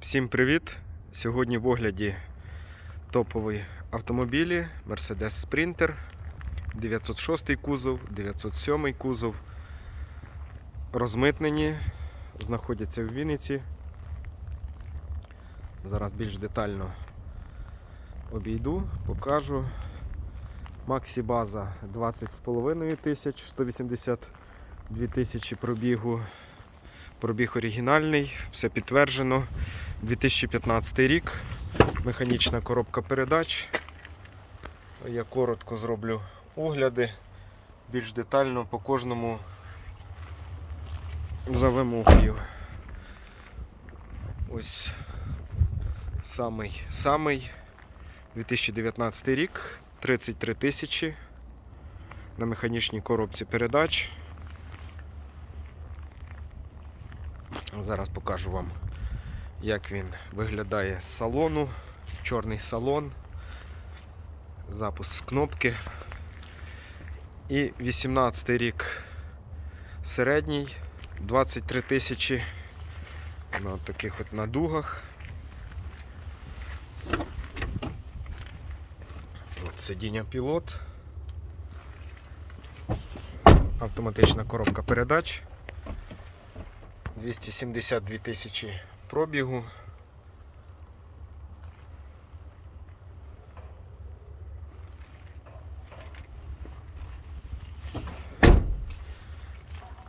Всім привіт! Сьогодні в огляді топові автомобілі Mercedes Sprinter 906 кузов, 907 кузов. Розмитнені, знаходяться в Вінниці. Зараз більш детально обійду, покажу. Максі база 20,5 тисяч, 182 тисячі пробігу. Пробіг оригінальний, все підтверджено. 2015 рік. Механічна коробка передач. Я коротко зроблю огляди, більш детально по кожному за вимогою. Ось самий самий 2019 рік, 33 тисячі на механічній коробці передач. Зараз покажу вам, як він виглядає з салону. Чорний салон, запуск з кнопки. І 18 рік середній, 23 тисячі на таких от надугах. От сидіння пілот. Автоматична коробка передач. 272 тисячі пробігу.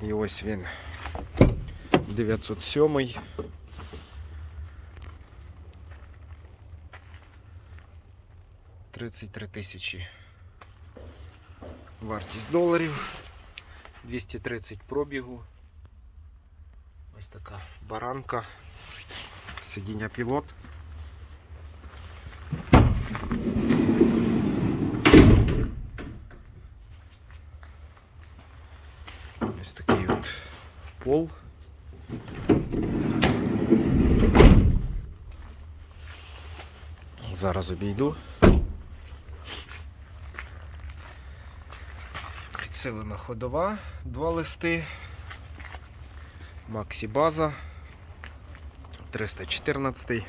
І ось він 907. Тридцять три тисячі. Вартість доларів. 230 пробігу. Ось така баранка, сидіння пілот. Ось такий от пол. Зараз обійду. Підсилена ходова, два листи. Максі База 314.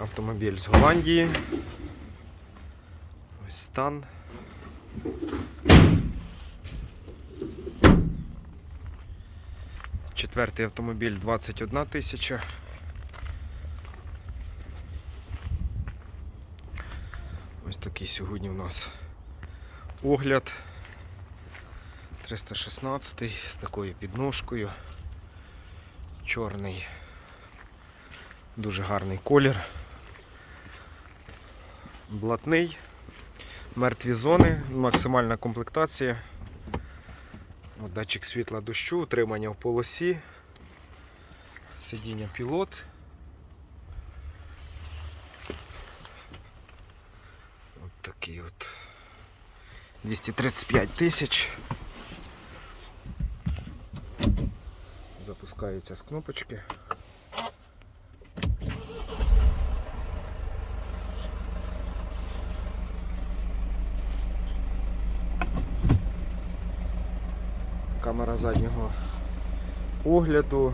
Автомобіль з Голландії. Ось стан. Четвертий автомобіль 21 тисяча. Ось такий сьогодні у нас огляд. 316 з такою підножкою. Чорний, дуже гарний колір. Блатний, мертві зони, максимальна комплектація. Датчик світла дощу, утримання в полосі, сидіння пілот. От такий от 235 тисяч. Запускається з кнопочки. Камера заднього огляду,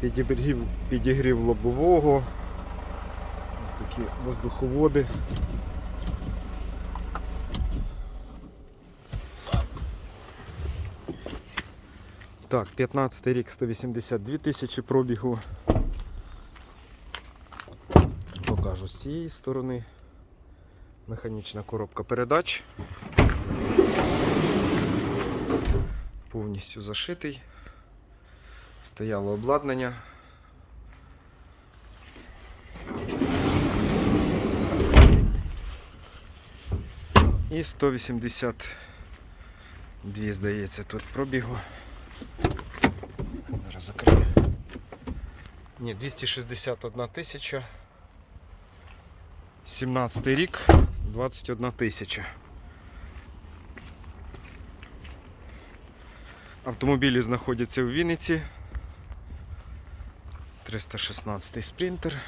підігрів, підігрів лобового, ось такі воздуховоди. Так, 15 рік 182 тисячі пробігу. Покажу з цієї сторони. Механічна коробка передач. Повністю зашитий. Стояло обладнання. І 182, здається, тут пробігу. Зараз закрию. Ні, 261 тисяча. 17 рік, 21 тисяча. Автомобілі знаходяться у Вінниці. 316 спринтер.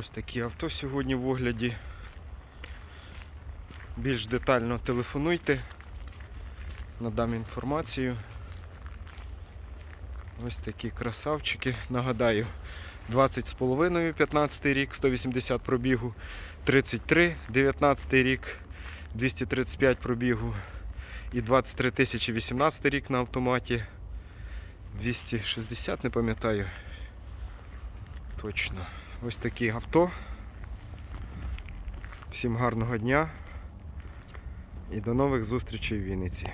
Ось такі авто сьогодні в огляді. Більш детально телефонуйте, надам інформацію. Ось такі красавчики. Нагадаю, 20 з половиною, 15 рік, 180 пробігу, 33, 19 рік, 235 пробігу і 23 тисячі 18 рік на автоматі. 260, не пам'ятаю. Точно. Ось такі авто. Всім гарного дня і до нових зустрічей в Вінниці.